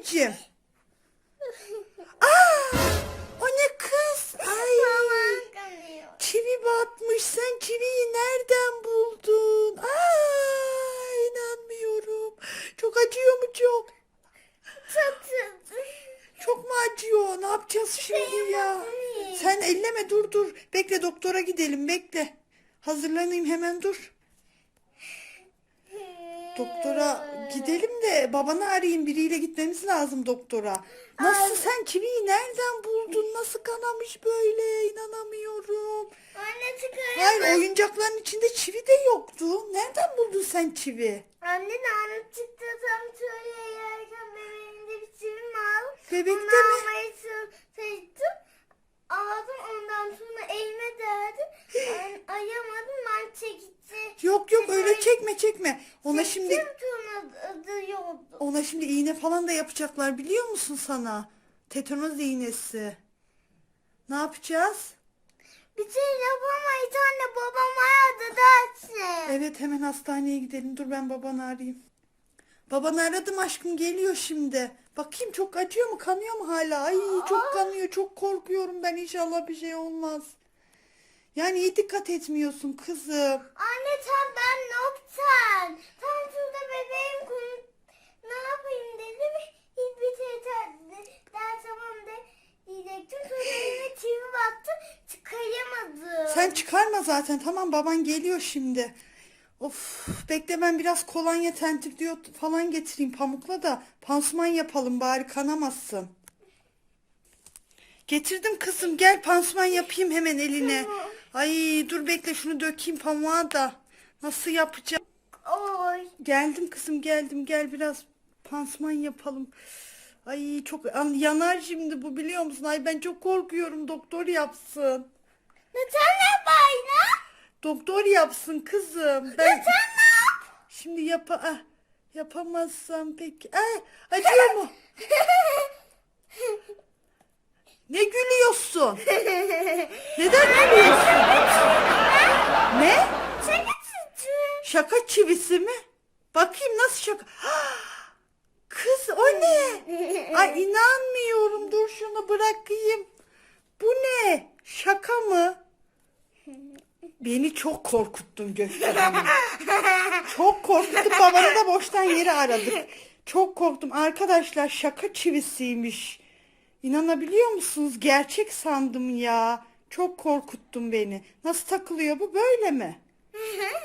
anneciğim? Aa, o ne kız? Ay. Çivi batmış. Sen çiviyi nereden buldun? Aa, inanmıyorum. Çok acıyor mu çok? Çok mu acıyor? Ne yapacağız şimdi ya? Sen elleme dur dur. Bekle doktora gidelim bekle. Hazırlanayım hemen dur. Doktora gidelim de babanı arayayım. Biriyle gitmemiz lazım doktora. Nasıl sen çiviyi nereden buldun? Nasıl kanamış böyle? İnanamıyorum. Anne. Hayır oyuncakların içinde çivi de yoktu. Nereden buldun sen çivi? Anne narı çıktı tam şöyle yerken bebeğimde bir çivim aldım. Bebekte Onu mi? almaya çalıştım. Aldım ondan sonra elime derdim. Ben ayamadım ben çekti. Yok yok öyle çekme çekme. Ona şimdi Çektim adı yoktu. ona şimdi iğne falan da yapacaklar biliyor musun sana? Tetanoz iğnesi. Ne yapacağız? Bir şey yapamayız anne babam aradı dersin. Evet hemen hastaneye gidelim. Dur ben babanı arayayım. Babanı aradım aşkım geliyor şimdi. Bakayım çok acıyor mu kanıyor mu hala? Ay çok kanıyor çok korkuyorum ben inşallah bir şey olmaz. Yani iyi dikkat etmiyorsun kızım. Anne tam ben yapacağım? Tam şurada bebeğim konu ne yapayım dedim. Hiçbir şey der, der tamam de diyecektim. Sonra elime çivi battı çıkaramadım. Sen çıkarma zaten tamam baban geliyor şimdi. Of bekle ben biraz kolonya tentir diyor falan getireyim pamukla da pansuman yapalım bari kanamazsın. Getirdim kızım gel pansuman yapayım hemen eline. Ay dur bekle şunu dökeyim pamuğa da. Nasıl yapacağım? Oy. Geldim kızım geldim gel biraz pansuman yapalım. Ay çok an- yanar şimdi bu biliyor musun? Ay ben çok korkuyorum doktor yapsın. Neden ne bayna? Doktor yapsın kızım. Ben Sen ne yap? şimdi yapa ah, yapamazsam peki. Ay, acıyor mu? Ne gülüyorsun? Neden gülüyorsun? Ne? Çekil çocuğum. Şaka çivisi mi? Bakayım nasıl şaka. Kız o ne? Ay inanmıyorum. Dur şunu bırakayım. Bu ne? Şaka mı? Beni çok korkuttun Gökçe Hanım. Çok korkuttum. Babanı da boştan yere aradık. Çok korktum. Arkadaşlar şaka çivisiymiş. İnanabiliyor musunuz? Gerçek sandım ya. Çok korkuttun beni. Nasıl takılıyor bu? Böyle mi?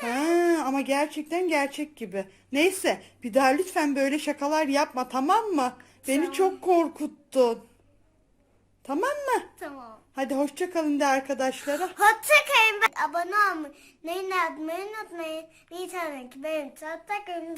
Ha, ama gerçekten gerçek gibi. Neyse bir daha lütfen böyle şakalar yapma tamam mı? Beni çok korkuttun. Tamam mı? tamam. Hadi hoşça kalın de arkadaşlara. Hoşçakalın. Abone olmayı, neyin admayı unutmayın. Bir sonraki bölüm. Hoşçakalın.